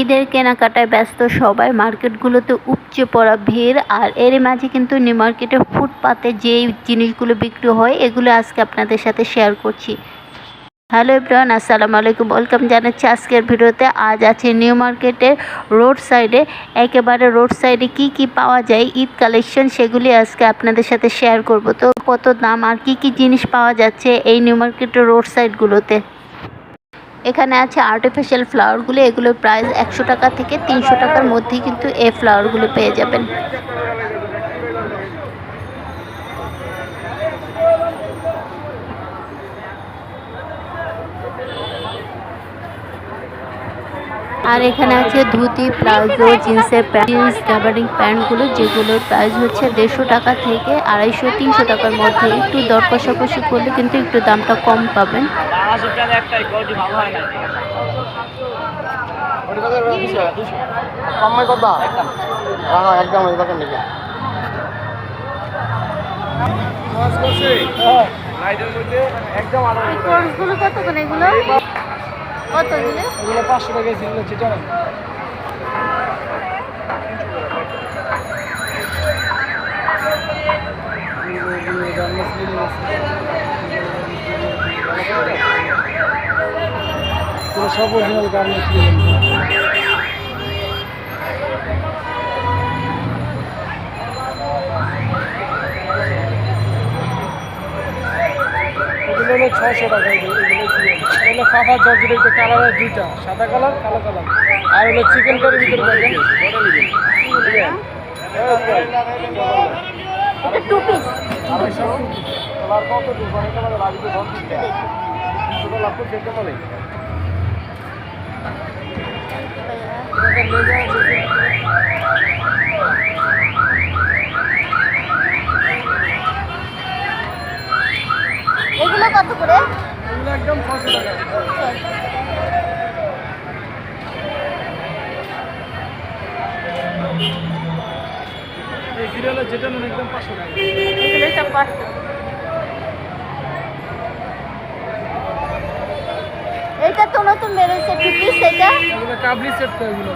ঈদের কেনাকাটায় ব্যস্ত সবাই মার্কেটগুলোতে উপচে পড়া ভিড়, আর এর মাঝে কিন্তু নিউ মার্কেটের ফুটপাতে যেই জিনিসগুলো বিক্রি হয়, এগুলো আজকে আপনাদের সাথে শেয়ার করছি। হ্যালো এভরিওয়ান আসসালামু আলাইকুম। ওয়েলকাম জানাচ্ছি আজকের ভিডিওতে। আজ আছে নিউ মার্কেটের রোড সাইডে। একেবারে রোড সাইডে কি কি পাওয়া যায়, ঈদ কালেকশন সেগুলি আজকে আপনাদের সাথে শেয়ার করব। তো কত দাম আর কি কি জিনিস পাওয়া যাচ্ছে এই নিউ মার্কেটের রোড সাইডগুলোতে? এখানে আছে আর্টিফিশিয়াল ফ্লাওয়ারগুলো এগুলোর প্রাইস একশো টাকা থেকে তিনশো টাকার মধ্যেই কিন্তু এই ফ্লাওয়ারগুলো পেয়ে যাবেন। আর এখানে আছে ধুতি, প্লাজো, জিন্সের প্যান্ট, জিন্স গাবারিং প্যান্টগুলো, যেগুলোর প্রাইস হচ্ছে দেড়শো টাকা থেকে আড়াইশো, তিনশো টাকার মধ্যে। একটু দর কষাকষি করলে কিন্তু একটু দামটা কম পাবেন। চাল একটাই কোয়ালিটি ভালো হয় না কমাই কথা হ্যাঁ একদম এই দোকান থেকে কত করে এগুলো কতগুলো এগুলো পাঁচশো টাকা না সব অরিজিনাল গার্মেন্টস এগুলো হলো ছশো টাকা এগুলো এগুলো এগুলো ফাফা জর্জের কালারের দুইটা সাদা কালার কালো কালার আর হলো চিকেন কারির ভিতরে পাবেন এটা টু পিস আড়াইশো। কত দিন? পরে কালার লাগবে দশ দিন ছোটো লাগবে দেখতে বলে এগুলো কত করে? এগুলো একদম ছশো টাকা। এই সিরিয়ালে যেটা নেন একদম পাঁচশো টাকা। এগুলো সব পাঁচশো। এটা তো নতুন বেরোচ্ছে টুপি সেটা এটা? কাবলি সেট তো এগুলো।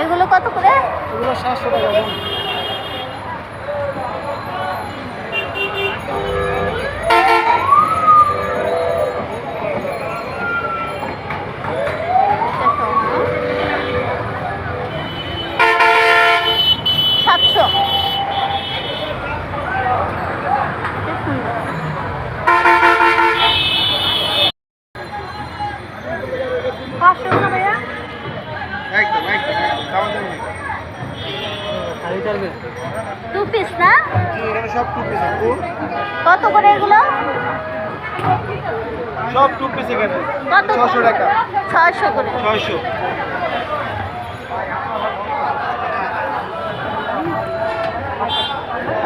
এগুলো কত করে? এগুলো সাতশো টাকা দাম সাতশো পাঁচশো না ভাইয়া একদম একদম একদম খাওয়া দাওয়া খালি চলবে টু পিস না এখানে সব টু পিস আপু কত করে এগুলো সব টু পিস এখানে কত ছশো টাকা। ছয়শো করে। ছয়শো।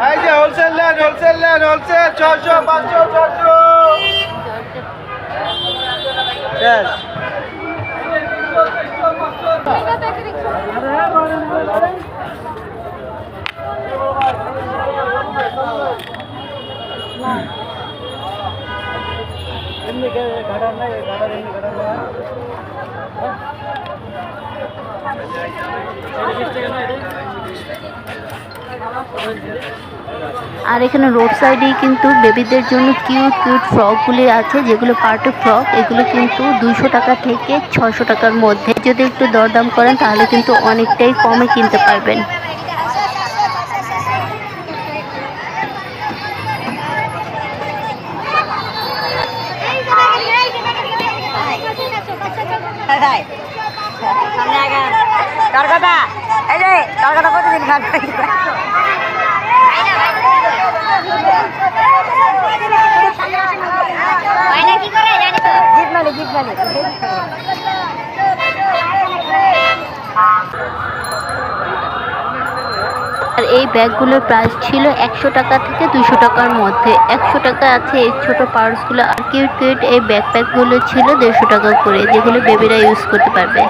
এই যে wholesale lane wholesale lane wholesale ছশো পাঁচশো ছশো আর এখানে রোড সাইডেই কিন্তু বেবিদের জন্য কিউট কিউট ফ্রকগুলি আছে, যেগুলো পার্টি ফ্রক এগুলো কিন্তু দুইশো টাকা থেকে ছশো টাকার মধ্যে। যদি একটু দরদাম করেন, তাহলে কিন্তু অনেকটাই কমে কিনতে পারবেন। তোর কথা। এই যে তোর কথা প্রতিদিন খান জিত মালি জিত মালি আর এই ব্যাগগুলোর প্রাইস ছিল একশো টাকা থেকে দুশো টাকার মধ্যে একশো টাকা আছে এই ছোটো পার্সগুলো আর কিউট কিউট এই ব্যাকপ্যাকগুলো ছিল দেড়শো টাকা করে যেগুলো বেবিরা ইউজ করতে পারবে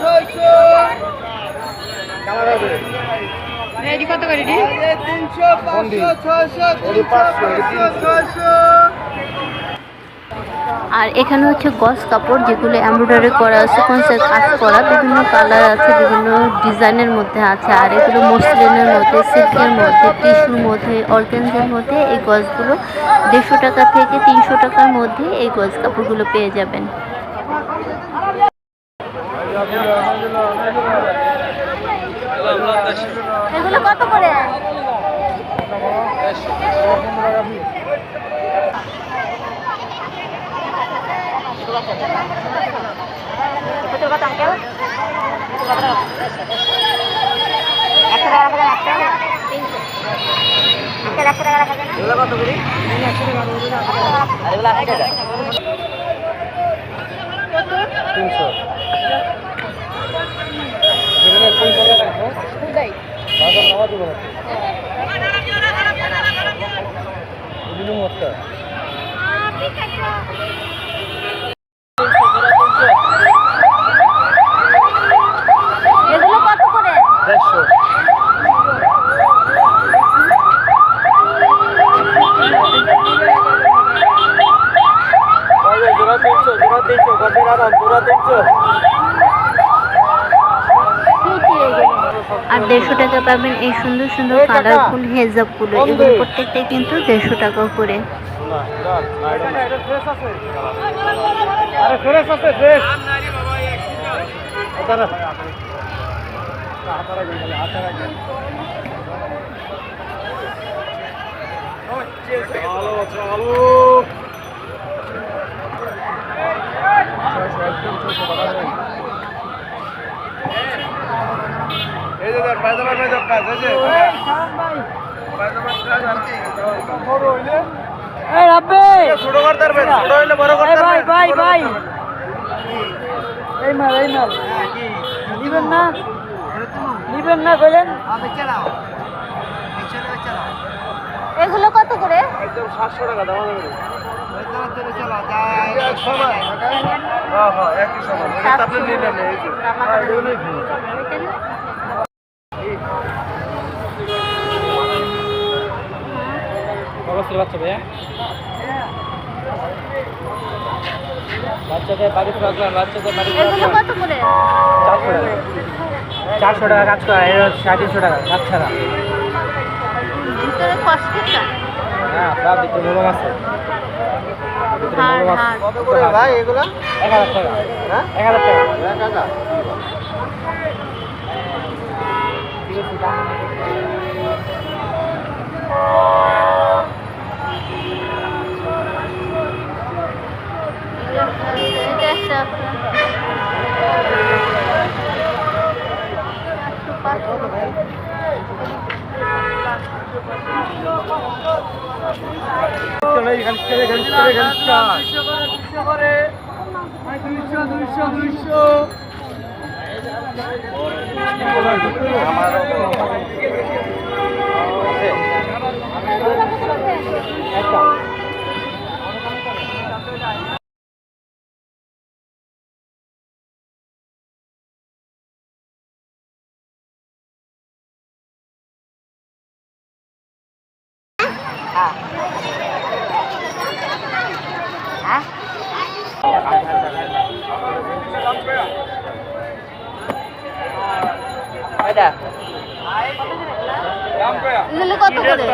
ছয়শো আর এখানে হচ্ছে গস কাপড়, যেগুলো এমব্রয়ডারি করা আছে কোনসের কাজ করা, বিভিন্ন কালার আছে, বিভিন্ন ডিজাইনের মধ্যে আছে। আর এগুলো মসলিনের মধ্যে, সিল্কের মধ্যে টিস্যুর মধ্যে অর্গেন্সের মধ্যে এই গজগুলো দেড়শো টাকা থেকে তিনশো টাকার মধ্যে এই গস কাপড়গুলো পেয়ে যাবেন। টাকা রাখা যান এগুলো কত করে? এগুলো আশি টাকা তিনশো। এখানে কোন না এগুলো কত আর দেড়শো টাকা পাবেন এই সুন্দর সুন্দর কালারফুল হেজাবগুলো এগুলো প্রত্যেকটাই কিন্তু দেড়শো টাকা করে। চলো চলো এই যে পায়জামার মধ্যে কাজ এই যে। পায়জামার কাজ আর কি বড় হইলে এই রাব্বে ছোট করতে পারবে ছোট হইলে বড় করতে এই ভাই ভাই ভাই। এই মাল এই মাল। নিবেন না? নিবেন না কইলেন? এগুলো কত করে? একদম সাতশো টাকা দাম হ্যাঁ হ্যাঁ একই সমান। এটা তো আপনি নিলেন এই যে হ্যাঁ, এগুলোই ভালো। অবশ্যই বাচ্চা ভাইয়া? বাচ্চাদের বাচ্চাদের চারশো টাকা। কাজ করা এর সাড়ে তিনশো টাকা কাজ ছাড়া। হ্যাঁ ভিতরে মোলম আছে। ভাই এগুলা? এক হাজার টাকা। হ্যাঁ? এক হাজার টাকা। এক হাজার। এটা একটা চলে এখান থেকে এখান থেকে এখান থেকে দুইশো দুইশো দুইশো এটা এগুলো কত করে?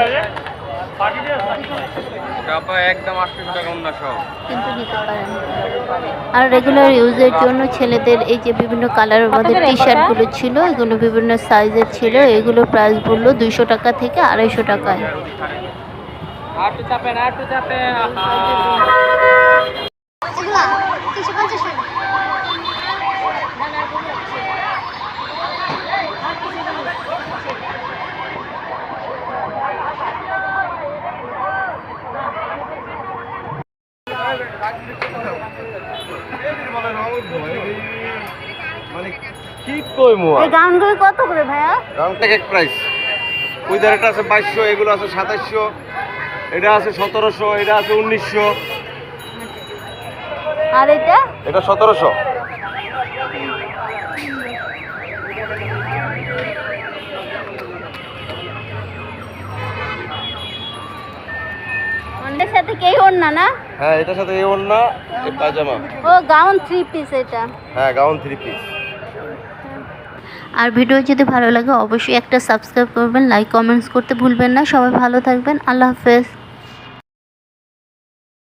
আর রেগুলার ইউজের জন্য ছেলেদের এই যে বিভিন্ন কালারের মধ্যে টি শার্টগুলো ছিল এগুলো বিভিন্ন সাইজের ছিল এগুলোর প্রাইস বলল দুইশো টাকা থেকে আড়াইশো টাকায়। কি কইমু এই গাউনগুলো কত করে ভাইয়া? রংটা এক প্রাইস উইদার এটা আছে বাইশশো এগুলো আছে সাতাইশশো এটা আছে সতেরোশো এটা আছে উনিশশো। আর এটা? এটা সতেরোশো। সাথে না? হ্যাঁ এটার সাথে এই ওড়না এই ও গাউন থ্রি পিস এটা। হ্যাঁ গাউন থ্রি পিস আর ভিডিও যদি ভালো লাগে অবশ্যই একটা সাবস্ক্রাইব করবেন লাইক কমেন্টস করতে ভুলবেন না। সবাই ভালো থাকবেন। আল্লাহ হাফেজ।